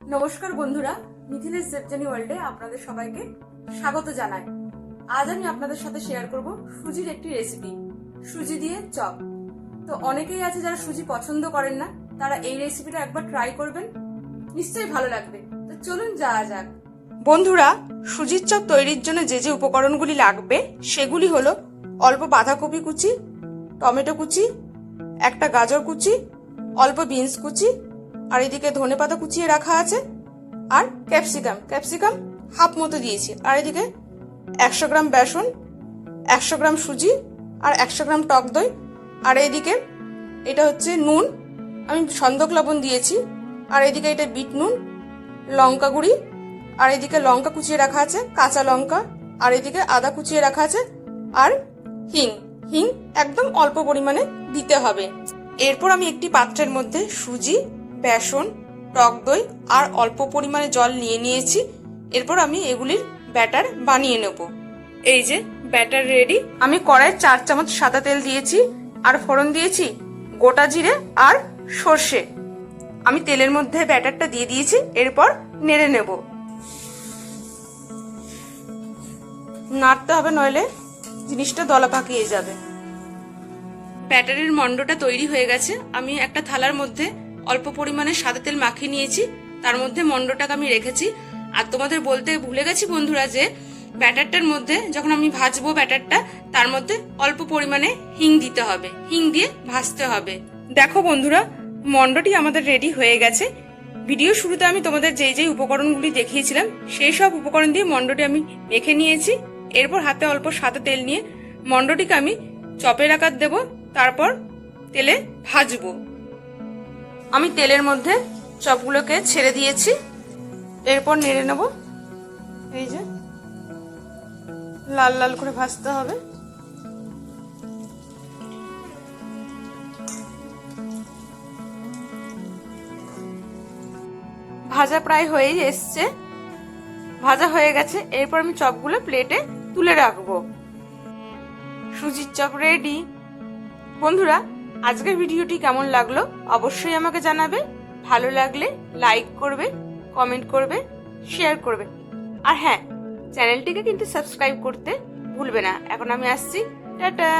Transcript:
নমস্কার বন্ধুরা, মিথিলের জেপজানি ওয়ার্ল্ডে আপনাদের সবাইকে স্বাগত জানাই। আজ আমি আপনাদের সাথে শেয়ার করব সুজির একটি রেসিপি সুজি দিয়ে চপ। তো অনেকেই আছে যারা সুজি পছন্দ করেন না, তারা এই রেসিপিটা একবার ট্রাই করবেন, নিশ্চয়ই ভালো লাগবে। তো চলুন যাওয়া যাক। বন্ধুরা, সুজির চপ তৈরির জন্য যে যে উপকরণগুলি লাগবে, সেগুলি হলো অল্প বাঁধাকপি কুচি, টমেটো কুচি, একটা গাজর কুচি, অল্প বিনস কুচি আর এদিকে ধনে পাতা কুচিয়ে রাখা আছে। আর ক্যাপসিকাম। ক্যাপসিকাম হাফ মতো দিয়েছি। আর এদিকে একশো গ্রাম বেসন, একশো গ্রাম সুজি আর একশো গ্রাম টক দই। আর এদিকে এটা হচ্ছে নুন। আমি সন্দক লবণ দিয়েছি। আর এদিকে এটা বিট নুন লঙ্কা গুঁড়ি। আর এদিকে লঙ্কা কুচিয়ে রাখা আছে, কাঁচা লঙ্কা। আর এদিকে আদা কুচিয়ে রাখা আছে। আর হিং। হিং একদম অল্প পরিমাণে দিতে হবে। এরপর আমি একটি পাত্রের মধ্যে সুজি বেসন, টক দই আর অল্প পরিমাণে জল নিয়ে নিয়েছি। এরপর আমি এগুলির ব্যাটার বানিয়ে নেব। এই যে ব্যাটার রেডি। আমি কড়াই চার চামচ সাদা তেল দিয়েছি আর ফোড়ন দিয়েছি গোটা জিরে আর সর্ষে। আমি তেলের মধ্যে ব্যাটারটা দিয়ে দিয়েছি, এরপর নেড়ে নেব। নাড়তে হবে নইলে জিনিসটা দলা পাকিয়ে যাবে। ব্যাটারের মন্ডটা তৈরি হয়ে গেছে। আমি একটা থালার মধ্যে অল্প পরিমাণে সাদা তেল মাখিয়ে নিয়েছি। তার মধ্যে মন্ডটাকে আমি রেখেছি। আর তোমাদের বলতে ভুলে গেছি বন্ধুরা যে, ব্যাটারটার মধ্যে যখন আমি ভাজবো ব্যাটারটা, তার মধ্যে অল্প পরিমাণে হিং দিতে হবে। হিং দিয়ে ভাজতে হবে। দেখো বন্ধুরা, মন্ডটি আমাদের রেডি হয়ে গেছে। ভিডিও শুরুতে আমি তোমাদের যেই যেই উপকরণগুলি দেখিয়েছিলাম, সেই সব উপকরণ দিয়ে মন্ডটি আমি মেখে নিয়েছি। এরপর হাতে অল্প সাদা তেল নিয়ে মন্ডটিকে আমি চপের আকার দেব, তারপর তেলে ভাজবো। আমি তেলের মধ্যে চপগুলোকে ছেড়ে দিয়েছি। এরপর নেড়ে নেব। এই যে, লাল লাল করে ভাজতে হবে। ভাজা প্রায় হয়েই এসছে। ভাজা হয়ে গেছে। এরপর আমি চপগুলো প্লেটে তুলে রাখব। সুজির চপ রেডি। বন্ধুরা আজকের ভিডিওটি কেমন লাগল অবশ্যই আমাকে জানাবে। ভালো লাগলে লাইক করবে কমেন্ট করবে শেয়ার করবে। আর হ্যাঁ চ্যানেলটিকে কিন্তু সাবস্ক্রাইব করতে ভুলবে না। এখন আমি আসছি। টাটা!